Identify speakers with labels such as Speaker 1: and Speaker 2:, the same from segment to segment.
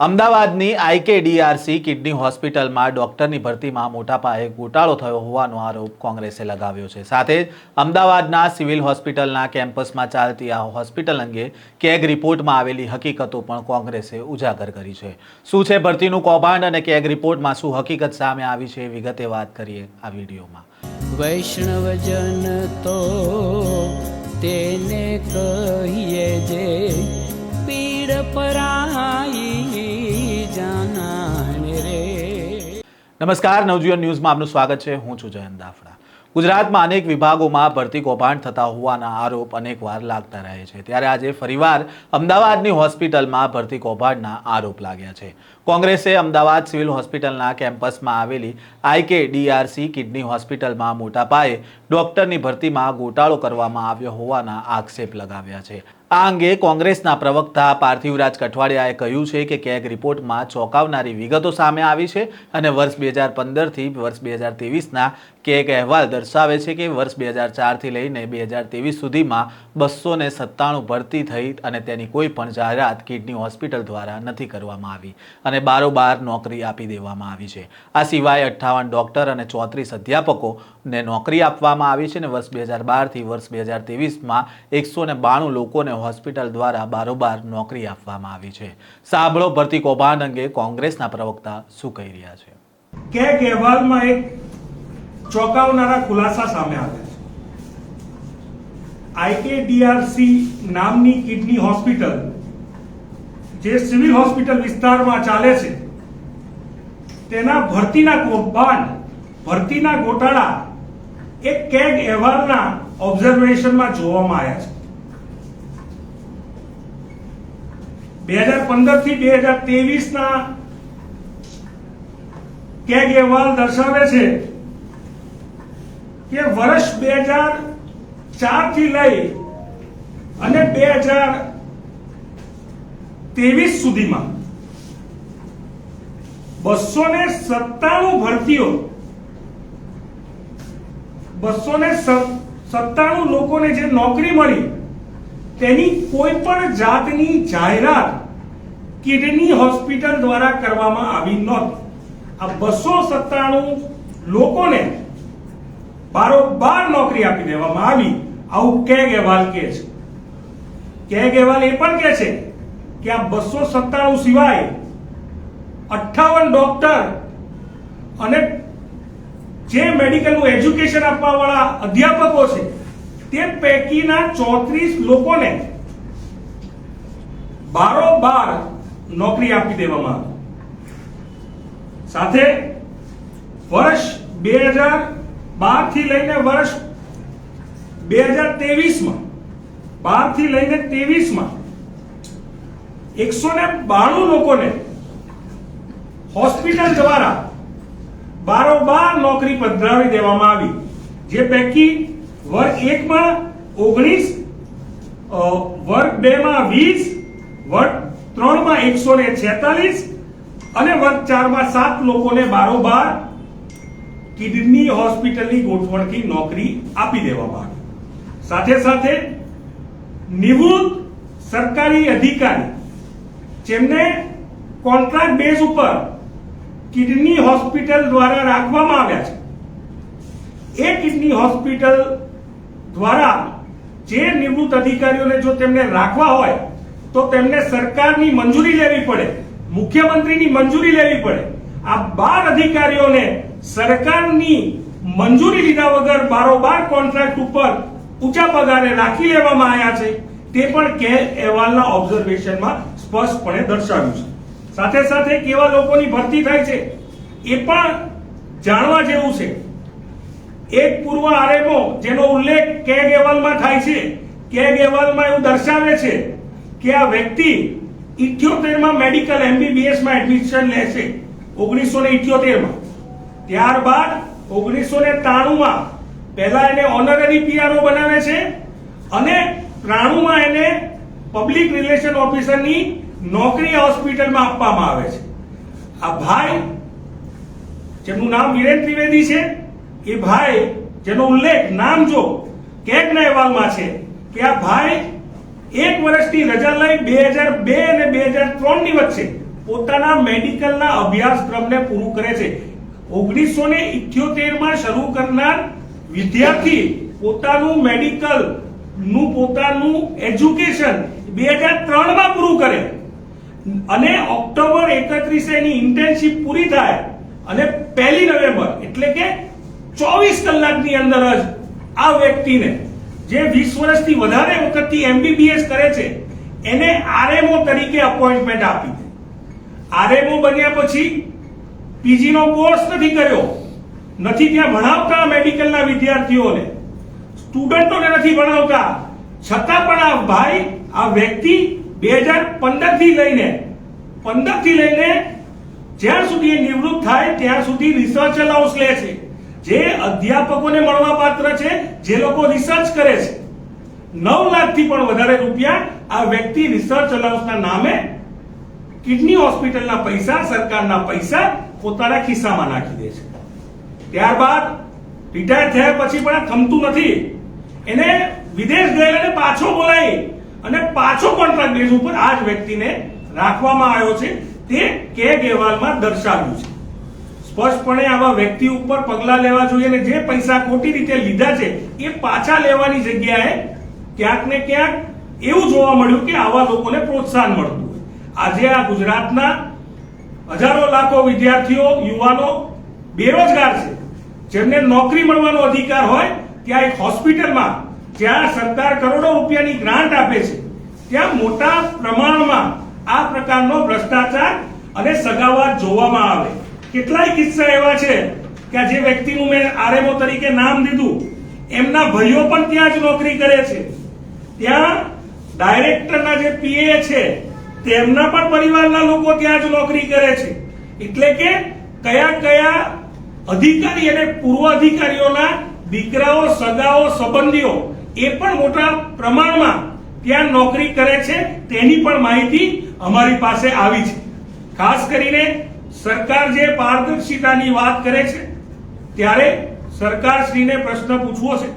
Speaker 1: અમદાવાદની IKDRC kidney હોસ્પિટલમાં ડોક્ટરની ભરતીમાં મોટા પાયે ગોટાળો થયો હોવાનો આરોપ કોંગ્રેસે લગાવ્યો છે. સાથે જ અમદાવાદના સિવિલ હોસ્પિટલના કેમ્પસમાં ચાલતી આ હોસ્પિટલ અંગે કેગ રિપોર્ટમાં આવેલી હકીકતો પણ કોંગ્રેસે ઉજાગર કરી છે. શું છે ભરતીનું કૌભાંડ અને કેગ રિપોર્ટમાં શું હકીકત સામે આવી છે વિગતે વાત કરીએ આ વિડીયોમાં.
Speaker 2: વૈષ્ણવજન તો તેને કહીએ જે પીડ રે
Speaker 1: નમસ્કાર, નવજીવન ન્યૂઝમાં આપનું સ્વાગત છે. હું છું જયંત દાફડા. ગુજરાતમાં અનેક વિભાગોમાં ભરતી કૌભાંડ થતા હોવાના આરોપ અનેકવાર લાગતા રહે છે. ત્યારે આજે ફરીવાર અમદાવાદની હોસ્પિટલમાં ભરતી કૌભાંડના આરોપ લાગ્યા છે. કોંગ્રેસે અમદાવાદ સિવિલ હોસ્પિટલના કેમ્પસમાં આવેલી આઈકે ડીઆરસી કિડની હોસ્પિટલમાં મોટા પાયે ડોક્ટરની ભરતીમાં ગોટાળો કરવામાં આવ્યો હોવાના આક્ષેપ લગાવ્યા છે. આ અંગે કોંગ્રેસના પ્રવક્તા પાર્થિવરાજ કઠવાડિયાએ કહ્યું છે કે કેગ રિપોર્ટમાં ચોંકાવનારી વિગતો સામે આવી છે અને વર્ષ બે હજાર પંદરથી વર્ષ બે હજાર ત્રેવીસના કેગ અહેવાલ દર્શાવે છે કે વર્ષ બે હજાર ચારથી લઈને બે હજાર ત્રેવીસ સુધીમાં બસો ને સત્તાણું ભરતી થઈ અને તેની કોઈ પણ જાહેરાત કિડની હોસ્પિટલ દ્વારા નથી કરવામાં આવી અને બારોબાર નોકરી આપી દેવામાં આવી છે. આ સિવાય અઠ્ઠાવન ડૉક્ટર અને ચોત્રીસ અધ્યાપકોને નોકરી આપવામાં આવી છે અને વર્ષ બે હજાર બારથી વર્ષ બે હજાર ત્રેવીસમાં એકસો ને બાણું લોકોને હોસ્પિટલ દ્વારા બારોબાર નોકરી આપવામાં આવી છે. સાંભળો ભરતી કૌભાંડ અંગે કોંગ્રેસના પ્રવક્તા શું કહી રહ્યા છે.
Speaker 3: કે અહેવાલમાં એક ચોંકાવનારા ખુલાસા સામે આવે છે. આઈકેડીઆરસી નામની કિડની હોસ્પિટલ, જે સિવિલ હોસ્પિટલ વિસ્તારમાં ચાલે છે, તેના ભરતીના કૌભાંડ, ભરતીના ગોટાળા એક કેગ અહેવાલના ઓબ્ઝર્વેશનમાં જોવામાં આવ્યા છે. બે હજાર પંદર બે હજાર ત્રેવીસ ના અહેવાલ દર્શાવે છે કે વર્ષ બે હજાર ચારથી લઈ અને બે હજાર ત્રેવીસ સુધીમાં બસો ને સત્તાણું ભરતીઓ બસો ને સત્તાણું લોકોને જે નોકરી મળી તેની કોઈ પણ જાતની જાહેરાત કિડની હોસ્પિટલ દ્વારા કરવામાં આવી નહોતી. આ બસો સત્તાણું લોકોને બારોબાર નોકરી આપી દેવામાં આવી. આવું કેગ અહેવાલ કે છે. કેગ અહેવાલ એ પણ કે છે કે આ બસો સત્તાણું સિવાય અઠ્ઠાવન ડોક્ટર અને જે મેડિકલનું એજ્યુકેશન આપવા વાળા અધ્યાપકો છે તે પૈકીના ચોત્રીસ લોકોને બારોબાર નોકરી આપી દેવામાં સાથે વર્ષ બે હજાર બારથી લઈને વર્ષ બે હજાર ત્રેવીસમાં બારથી લઈને ત્રેવીસમાં એકસો ને બાણું લોકોને હોસ્પિટલ દ્વારા બારોબાર નોકરી પધરાવી દેવામાં આવી, જે પૈકી વર્ગ એકમાં ઓગણીસ વર્ગ બે માં વીસ, વર્ગ ત્રણમાં એકસો ને છેતાલીસ અને વર્ગ ચારમાં સાત લોકોને બારોબાર કિડની હોસ્પિટલની ગોઠવણથી નોકરી આપી દેવામાં આવી. સાથે સાથે નિવૃત્ત સરકારી અધિકારી જેમને કોન્ટ્રાક્ટ બેઝ ઉપર કિડની હોસ્પિટલ દ્વારા રાખવામાં આવ્યા છે, એ કિડની હોસ્પિટલ દ્વારા જે નિવૃત્ત અધિકારીઓને જો તેમને રાખવા હોય, તો તેમને સરકારની મંજૂરી લેવી પડે, મુખ્યમંત્રીની મંજૂરી લેવી પડે. આ બાર અધિકારીઓને સરકારની મંજૂરી લીધા વગર બારોબાર કોન્ટ્રાક્ટ ઉપર ઊંચા પગારે રાખી લેવામાં આવ્યા છે, તે પણ કે અહેવાલના ઓબ્ઝર્વેશનમાં સ્પષ્ટપણે દર્શાવ્યું છે. સાથે સાથે કેવા લોકોની ભરતી થાય છે, એ પણ જાણવા જેવું છે. એક પૂર્વ આરએમઓ, જેનો ઉલ્લેખ કેગ અહેવાલમાં થાય છે. કેગ અહેવાલમાં એવું દર્શાવે છે કે આ વ્યક્તિ ઇઠ્યોતેરમાં મેડિકલ એમબીબીએસમાં એડમિશન લે છે ઓગણીસો ને ઇઠ્યોતેરમાં. ત્યારબાદ ઓગણીસો ને ત્રાણુંમાં પહેલા એને ઓનરરી પીઆરઓ બનાવે છે અને ત્રાણુંમાં એને પબ્લિક રિલેશન ઓફિસરની નોકરી હોસ્પિટલમાં આપવામાં આવે છે. આ ભાઈ, જેમનું નામ વિરેન ત્રિવેદી છે એ ભાઈ, જેનો ઉલ્લેખ નામ જો કેગના અહેવાલમાં છે કે આ ભાઈ એક વર્ષની રજા લઈ બે હજાર બે અને બે હજાર ત્રણની વચ્ચે પોતાના મેડિકલના અભ્યાસક્રમને પૂરું કરે છે. ઓગણીસો ને માં શરૂ કરનાર વિદ્યાર્થી પોતાનું મેડિકલનું પોતાનું એજ્યુકેશન બે હજાર ત્રણમાં પૂરું કરે. અને ઓક્ટોબર એકત્રીસે એની ઇન્ટર્નશીપ પૂરી થાય. અને પહેલી નવેમ્બર, એટલે કે ચોવીસ કલાકની અંદર જ આ વ્યક્તિને જે વીસ વર્ષથી વધારે વખતથી એમબીબીએસ કરે છે, એને આરએમઓ તરીકે અપોઇન્ટમેન્ટ આપી આરએમઓ બન્યા પછી પીજીનો કોર્સ નથી કર્યો. નથી ત્યાં ભણાવતા મેડિકલના વિદ્યાર્થીઓને. સ્ટુડન્ટોને નથી ભણાવતા. છતાં પણ આ ભાઈ, આ વ્યક્તિ બે હજાર પંદરથી લઈને પંદરથી લઈને જ્યાં સુધી એ નિવૃત્ત થાય, ત્યાં સુધી રિસર્ચ અલાઉન્સ લે છે. જે અધ્યાપકોને મળવા પાત્ર છે, જે લોકો રિસર્ચ કરે છે. નવ લાખથી પણ વધારે રૂપિયા આ વ્યક્તિ રિસર્ચ અલાઉન્સના નામે કિડની હોસ્પિટલના પૈસા, સરકારના પૈસા પોતાના ખિસ્સામાં નાખી દે છે. ત્યારબાદ રિટાયર થયા પછી પણ થમતું નથી. એને વિદેશ ગયેલાને પાછો બોલાવી અને પાછો કોન્ટ્રાક્ટ બેઝ ઉપર આ જ વ્યક્તિને રાખવામાં આવ્યો છે. તે કે અહેવાલમાં દર્શાવ્યું છે. સ્પષ્ટપણે આવા વ્યક્તિ ઉપર પગલાં લેવા જોઈએ અને જે પૈસા ખોટી રીતે લીધા છે, એ પાછા લેવાની જગ્યાએ ક્યાંક ને ક્યાંક એવું જોવા મળ્યું કે આવા લોકોને પ્રોત્સાહન મળતું હોય. આજે આ ગુજરાતના હજારો લાખો વિદ્યાર્થીઓ, યુવાનો બેરોજગાર છે. જેમને નોકરી મળવાનો અધિકાર હોય, ત્યાં એક હોસ્પિટલમાં જ્યાં સરકાર કરોડો રૂપિયાની ગ્રાન્ટ આપે છે, ત્યાં મોટા પ્રમાણમાં આ પ્રકારનો ભ્રષ્ટાચાર અને સગાવાત જોવામાં આવે. કેટલાય કિસ્સા એવા છે કે જે વ્યક્તિનું મેં આરએમઓ તરીકે નામ દીધું, એમના ભાઈઓ પણ ત્યાં જ નોકરી કરે છે. ત્યાં ડાયરેક્ટરના જે પીએ છે, તેમના પણ પરિવારના લોકો ત્યાં જ નોકરી કરે છે. એટલે કે કયા કયા અધિકારી અને પૂર્વ અધિકારીઓના દીકરાઓ, સગાઓ, સંબંધીઓ એ પણ મોટા પ્રમાણમાં ત્યાં નોકરી કરે છે, તેની પણ માહિતી અમારી પાસે આવી છે. ખાસ કરીને સરકાર જે પારદર્શિતાની વાત કરે છે, ત્યારે સરકારશ્રીને પ્રશ્ન પૂછવો છે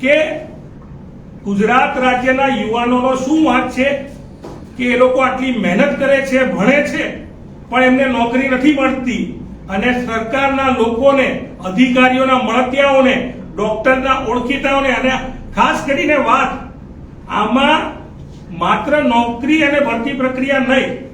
Speaker 3: કે ગુજરાત રાજ્યના યુવાનોનો શું વાંક છે કે એ લોકો આટલી મહેનત કરે છે, ભણે છે, પણ એમને નોકરી નથી મળતી અને સરકારના લોકોને, અધિકારીઓના મળતિયાઓને, ડોક્ટરના ઓળખીતાઓને અને ખાસ કરીને વાત, આમાં માત્ર નોકરી અને ભરતી પ્રક્રિયા નહીં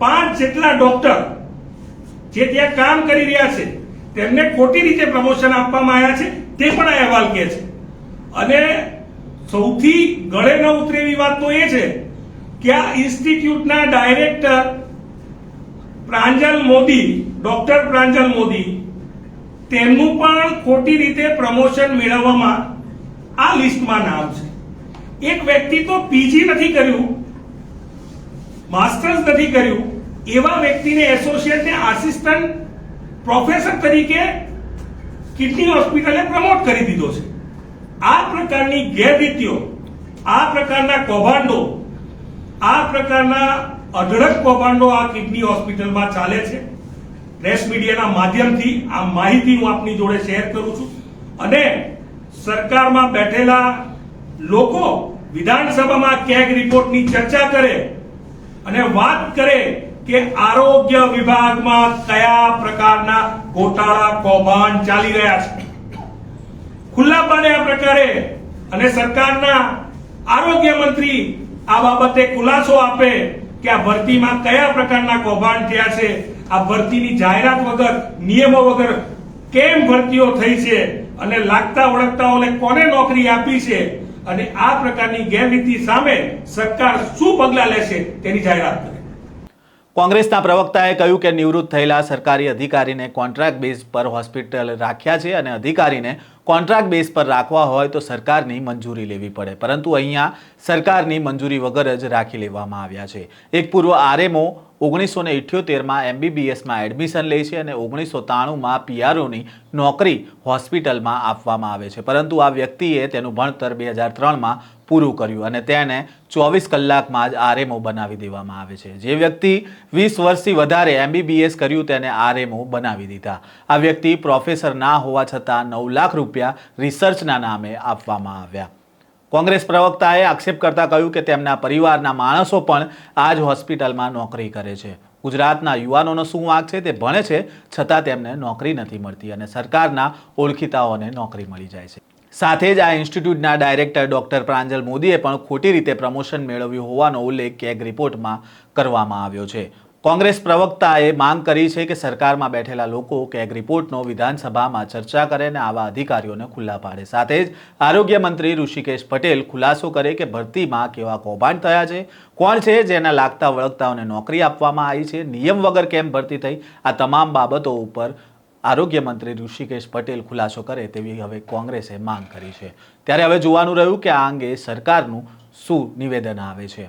Speaker 3: પાંચ જેટલા ડોક્ટર જે ત્યાં કામ કરી રહ્યા છે, તેમને ખોટી રીતે પ્રમોશન આપવામાં આવ્યા છે, તે પણ આ અહેવાલ કહે છે. અને સૌથી ગળે ન ઉતરે એવી વાત તો એ છે કે આ ઇન્સ્ટિટ્યૂટના ડાયરેક્ટર પ્રાંજલ મોદી, ડોક્ટર પ્રાંજલ મોદી, તેમનું પણ ખોટી રીતે પ્રમોશન મેળવવામાં આ લિસ્ટમાં નામ છે. એક વ્યક્તિ તો પીજી નથી કર્યું માસ્ટર્સ નથી કર્યું, એવા વ્યક્તિને એસોસિએટ ને આસિસ્ટન્ટ પ્રોફેસર તરીકે કિડની હોસ્પિટલે પ્રમોટ કરી દીધો છે. આ પ્રકારની ગેરરીતિઓ, આ પ્રકારના કૌભાંડો, આ પ્રકારના અઢળક કૌભાંડો આ કિડની હોસ્પિટલમાં ચાલે છે. પ્રેસ મીડિયાના માધ્યમથી આ માહિતી હું આપની જોડે શેર કરું છું. અને સરકારમાં બેઠેલા લોકો વિધાનસભામાં કેગ રિપોર્ટની ચર્ચા કરે અને વાત કરે કે આરોગ્ય વિભાગમાં કયા પ્રકારના ગોટાળા, કૌભાંડ ચાલી રહ્યા છે. ખુલ્લા પાડે આ પ્રકારે અને સરકારના આરોગ્ય મંત્રી આ બાબતે ખુલાસો આપે કે આ ભરતીમાં કયા પ્રકારના કૌભાંડ થયા છે, આ ભરતીની જાહેરાત વગર, નિયમો વગર કેમ ભરતીઓ થઈ છે અને લાગતા ઓળખતાઓને કોને નોકરી આપી છે અને આ પ્રકારની ગેરરીતિ સામે સરકાર શું પગલાં લેશે તેની જાહેરાત કરે.
Speaker 1: કોંગ્રેસના પ્રવક્તાએ કહ્યું કે નિવૃત્ત થયેલા સરકારી અધિકારીને કોન્ટ્રાક્ટ બેઝ પર હોસ્પિટલ રાખ્યા છે અને અધિકારીને કોન્ટ્રાક્ટ બેઝ પર રાખવા હોય તો સરકારની મંજૂરી લેવી પડે. પરંતુ અહીંયા સરકારની મંજૂરી વગર જ રાખી લેવામાં આવ્યા છે. એક પૂર્વ આરએમઓ ઓગણીસો ને ઇઠ્યોતેરમાં એમબીબીએસમાં એડમિશન લે છે અને ઓગણીસો ત્રાણુંમાં પીઆરઓની નોકરી હોસ્પિટલમાં આપવામાં આવે છે. પરંતુ આ વ્યક્તિએ તેનું ભણતર બે હજાર ત્રણમાં પૂરું કર્યું અને તેને ચોવીસ કલાકમાં જ આરએમઓ બનાવી દેવામાં આવે છે. જે વ્યક્તિ વીસ વર્ષથી વધારે એમબીબીએસ કર્યું તેને આરએમઓ બનાવી દીધા. આ વ્યક્તિ પ્રોફેસર ના હોવા છતાં નવ લાખ રૂપિયા રિસર્ચના નામે આપવામાં આવ્યા. કોંગ્રેસ પ્રવક્તાએ આક્ષેપ કરતા કહ્યું કે તેમના પરિવારના માણસો પણ આ જ હોસ્પિટલમાં નોકરી કરે છે. ગુજરાતના યુવાનોનો શું વાંક છે તે ભણે છે, છતાં તેમને નોકરી નથી મળતી અને સરકારના ઓળખીતાઓને નોકરી મળી જાય છે. સાથે જ આ ઇન્સ્ટિટ્યૂટના ડાયરેક્ટર ડોક્ટર પ્રાંજલ મોદીએ પણ ખોટી રીતે પ્રમોશન મેળવ્યું હોવાનો ઉલ્લેખ કેગ રિપોર્ટમાં કરવામાં આવ્યો છે. કોંગ્રેસ પ્રવક્તાએ માંગ કરી છે કે સરકારમાં બેઠેલા લોકો કેગ રિપોર્ટનો વિધાનસભામાં ચર્ચા કરે અને આવા અધિકારીઓને ખુલ્લા પાડે. સાથે જ આરોગ્ય મંત્રી ઋષિકેશ પટેલ ખુલાસો કરે કે ભરતીમાં કેવા કૌભાંડ થયા છે, કોણ છે જેના લાગતા વળગતાઓને નોકરી આપવામાં આવી છે, નિયમ વગર કેમ ભરતી થઈ, આ તમામ બાબતો ઉપર આરોગ્ય મંત્રી ઋષિકેશ પટેલ ખુલાસો કરે તેવી હવે કોંગ્રેસે માંગ કરી છે. ત્યારે હવે જોવાનું રહ્યું કે આ અંગે સરકારનું શું નિવેદન આવે છે.